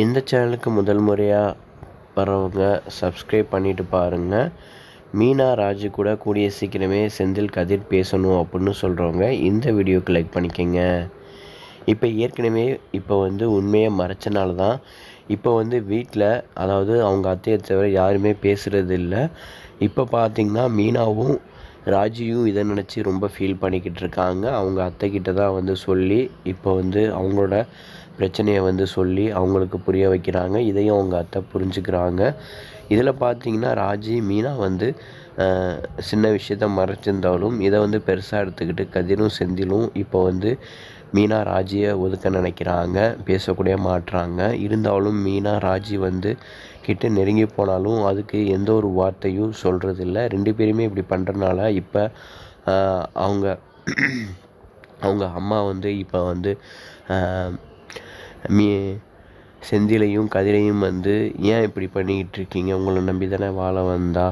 இந்த சேனலுக்கு முதல் முறையாக வரவங்க சப்ஸ்கிரைப் பண்ணிட்டு பாருங்கள் மீனா ராஜு கூட கூடிய சீக்கிரமே செந்தில் கதிர் பேசணும் அப்படின்னு சொல்கிறவங்க இந்த வீடியோக்கு லைக் பண்ணிக்கோங்க. இப்போ ஏற்கனவே இப்போ வந்து உண்மையை மறைச்சனால தான் இப்போ வந்து வீட்டில் அதாவது அவங்க அத்தையை தவிர யாருமே பேசுகிறது இல்லை இப்போ பார்த்திங்கன்னா மீனாவும் ராஜியும் இதை நினச்சி ரொம்ப ஃபீல் பண்ணிக்கிட்டு இருக்காங்க. அவங்க அத்தைக்கிட்ட தான் வந்து சொல்லி இப்போ வந்து அவங்களோட பிரச்சனையை வந்து சொல்லி அவங்களுக்கு புரிய வைக்கிறாங்க. இதையும் அவங்க அத்தை புரிஞ்சுக்கிறாங்க. இதில் பார்த்தீங்கன்னா ராஜி மீனா வந்து சின்ன விஷயத்த மறைச்சிருந்தாலும் இதை வந்து பெருசாக எடுத்துக்கிட்டு கதிரும் செந்திலும் இப்போ வந்து மீனா ராஜியை ஒதுக்க நினைக்கிறாங்க. பேசக்கூடிய மாட்டுறாங்க. இருந்தாலும் மீனா ராஜி வந்து கிட்ட நெருங்கி போனாலும் அதுக்கு எந்த ஒரு வார்த்தையும் சொல்கிறதில்ல ரெண்டு பேருமே இப்படி பண்ணுறனால இப்போ அவங்க அவங்க அம்மா வந்து இப்போ வந்து மீ செந்திலையும் கதிரையும் வந்து ஏன் இப்படி பண்ணிக்கிட்டு இருக்கீங்க? உங்களை நம்பி தானே வாழ வந்தா.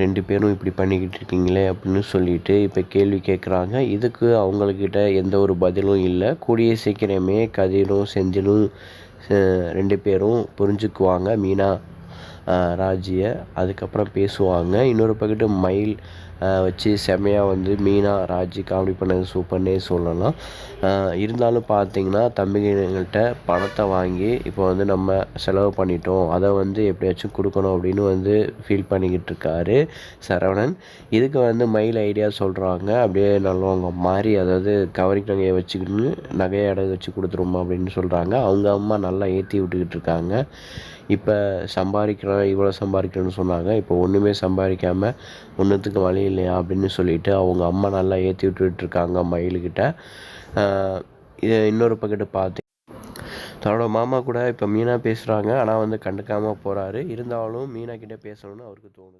ரெண்டு பேரும் இப்படி பண்ணிக்கிட்டு இருக்கீங்களே அப்படின்னு சொல்லிட்டு இப்போ கேள்வி கேட்குறாங்க இதுக்கு அவங்கக்கிட்ட எந்த ஒரு பதிலும் இல்லை. கூடிய சீக்கிரமே கதிரும் செந்திலும் ரெண்டு பேரும் புரிஞ்சுக்குவாங்க. மீனா ராஜியை அதுக்கப்புறம் பேசுவாங்க. இன்னொரு பக்கத்து மயில் வச்சு செம்மையாக வந்து மீனா ராஜி காமெடி பண்ணது சூப்பர்னே சொல்லலாம். இருந்தாலும் பார்த்தீங்கன்னா தம்பிங்கள்கிட்ட பணத்தை வாங்கி இப்போ வந்து நம்ம செலவு பண்ணிட்டோம். அதை வந்து எப்படியாச்சும் கொடுக்கணும் அப்படின்னு வந்து ஃபீல் பண்ணிக்கிட்டு இருக்காரு சரவணன். இதுக்கு வந்து மயில் ஐடியா சொல்கிறாங்க அப்படியே நல்லவங்க மாறி அதாவது கவரிங் நகையை வச்சுக்கிட்டு நகையை அடகு வச்சு கொடுத்துருமா அப்படின்னு சொல்கிறாங்க அவங்க அம்மா நல்லா ஏற்றி விட்டுக்கிட்டு இருக்காங்க. இப்போ சம்பாதிக்கிறோம் இவ்வளோ சம்பாதிக்கிறோன்னு சொன்னாங்க. இப்போ ஒன்றுமே சம்பாதிக்காமல் ஒன்றுத்துக்கு வழி இல்லையா அப்படின்னு சொல்லிட்டு அவங்க அம்மா நல்லா ஏற்றி விட்டுட்ருக்காங்க மயிலுக்கிட்ட. இது இன்னொரு பக்கத்து பார்த்து தன்னோட மாமா கூட இப்போ மீனா பேசுகிறாங்க ஆனால் வந்து கண்டுக்காமல் போகிறாரு இருந்தாலும் மீனா கிட்டே பேசணும்னு அவருக்கு தோணுது.